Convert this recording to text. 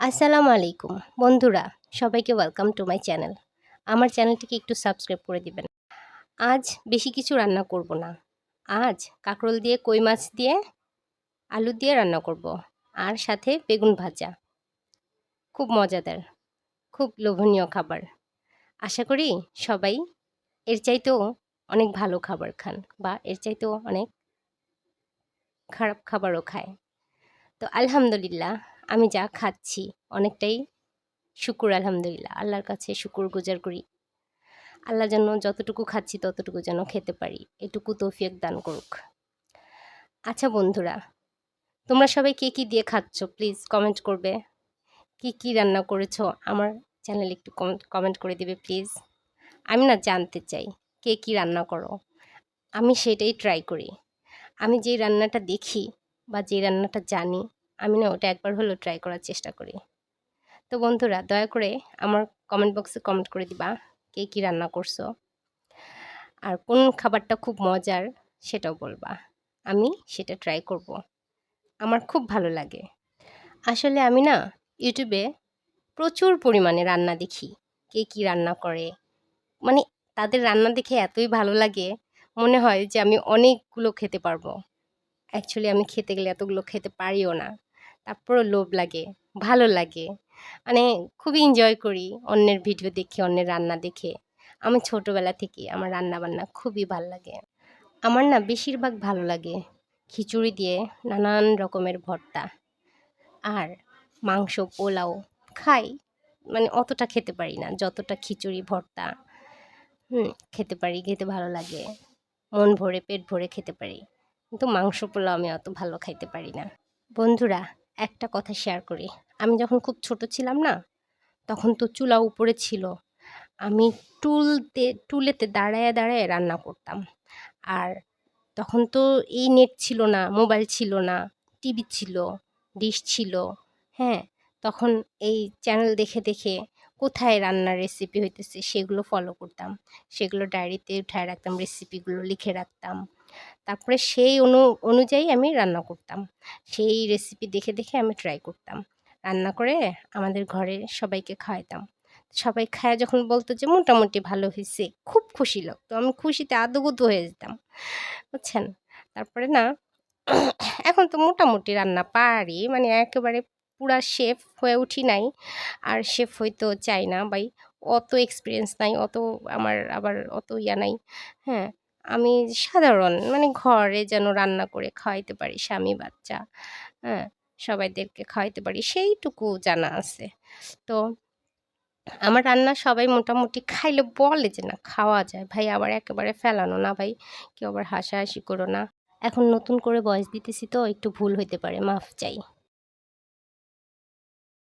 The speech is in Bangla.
আসসালামু আলাইকুম। বন্ধুরা, সবাইকে ওয়েলকাম টু মাই চ্যানেল আমার চ্যানেলটিকে একটু সাবস্ক্রাইব করে দিবেন। আজ বেশি কিছু রান্না করব না। আজ কাঁকরোল দিয়ে, কই মাছ দিয়ে, আলু দিয়ে রান্না করব। আর সাথে বেগুন ভাজা। খুব মজাদার, খুব লোভনীয় খাবার। আশা করি সবাই এর চাইতেও অনেক ভালো খাবার খান বা এর চাইতেও অনেক খারাপ খাবারও খায়। তো আলহামদুলিল্লাহ আমি যা খাচ্ছি, অনেকটাই শুকুর, আলহামদুলিল্লাহ। আল্লাহর কাছে শুকুর গুজার করি। আল্লাহ যেন যতটুকু খাচ্ছি, ততটুকু যেন খেতে পারি। এটুকু তৌফিক দান করুক। আচ্ছা বন্ধুরা, তোমরা সবাই কে কী দিয়ে খাচ্ছ? প্লিজ কমেন্ট করবে। কি কি রান্না করেছ? আমার চ্যানেলে একটু কমেন্ট কমেন্ট করে দিবে, প্লিজ। আমি না জানতে চাই, কে কি রান্না করো? আমি সেটাই ট্রাই করি। আমি যেই রান্নাটা দেখি বা যে রান্নাটা জানি আমি না ওটা একবার হলেও ট্রাই করার চেষ্টা করি। তো বন্ধুরা, দয়া করে আমার কমেন্ট বক্সে কমেন্ট করে দিবা, কে কী রান্না করছ? আর কোন খাবারটা খুব মজার সেটাও বলবা। আমি সেটা ট্রাই করব। আমার খুব ভালো লাগে। আসলে আমি না ইউটিউবে প্রচুর পরিমাণে রান্না দেখি, কে কী রান্না করে। মানে তাদের রান্না দেখে এতই ভালো লাগে, মনে হয় যে আমি অনেকগুলো খেতে পারব। অ্যাকচুয়ালি আমি খেতে গেলে এতগুলো খেতে পারিও না। তারপরও লোভ লাগে, ভালো লাগে। মানে খুবই এনজয় করি অন্যের ভিডিও দেখে, অন্যের রান্না দেখে। আমি ছোটোবেলা থেকে আমার রান্না বান্না খুবই ভালো লাগে। আমার না বেশিরভাগ ভালো লাগে খিচুড়ি দিয়ে নানান রকমের ভর্তা আর মাংস, পোলাও খাই। মানে অতটা খেতে পারি না, যতটা খিচুড়ি, ভর্তা, হুম, খেতে পারি, খেতে ভালো লাগে। মন ভরে, পেট ভরে খেতে পারি। কিন্তু মাংস, পোলাও আমি অত ভালো খাইতে পারি না। বন্ধুরা একটা কথা শেয়ার করি। আমি যখন খুব ছোট ছিলাম না, তখন তো চুলা উপরে ছিল। আমি টুলতে, টুলেতে দাঁড়ায় দাঁড়ায় রান্না করতাম। আর তখন তো এই নেট ছিল না মোবাইল ছিল না টিভি ছিল ডিশ ছিল হ্যাঁ? তখন এই চ্যানেল দেখে দেখে কোথায় রান্নার রেসিপি হইতেছে সেগুলো ফলো করতাম। সেগুলো ডায়েরিতে উঠায় রাখতাম রেসিপিগুলো লিখে রাখতাম। তারপরে সেই অনু, অনুযায়ী আমি রান্না করতাম। সেই রেসিপি দেখে দেখে আমি ট্রাই করতাম। রান্না করে আমাদের ঘরে সবাইকে খাওয়াইতাম। সবাই খায় যখন বলতো যে মোটামুটি ভালো হয়েছে খুব খুশি লাগতো। আমি খুশিতে আদগুদ হয়ে যেতাম। বুঝছেন? তারপরে না, এখন তো মোটামুটি রান্না পারি। মানে একেবারে পুরা শেফ হয়ে উঠি নাই। আর শেফ হইতেও চাই না ভাই। অত এক্সপিরিয়েন্স নাই, অত আমার আবার অত ইয়া নাই। হ্যাঁ? আমি সাধারণ মানে ঘরে যেন রান্না করে খাওয়াইতে পারি, স্বামী, বাচ্চা হ্যাঁ সবাইদেরকে খাওয়াইতে পারি, সেইটুকু জানা আছে। তো আমার রান্না সবাই মোটামুটি খাইলে বলে যে, না, খাওয়া যায়। ভাই, আবার একেবারে ফেলানো, না, ভাই, কেউ আবার হাসাহাসি করো না। এখন নতুন করে বয়স দিতেছি তো, একটু ভুল হইতে পারে, মাফ চাই।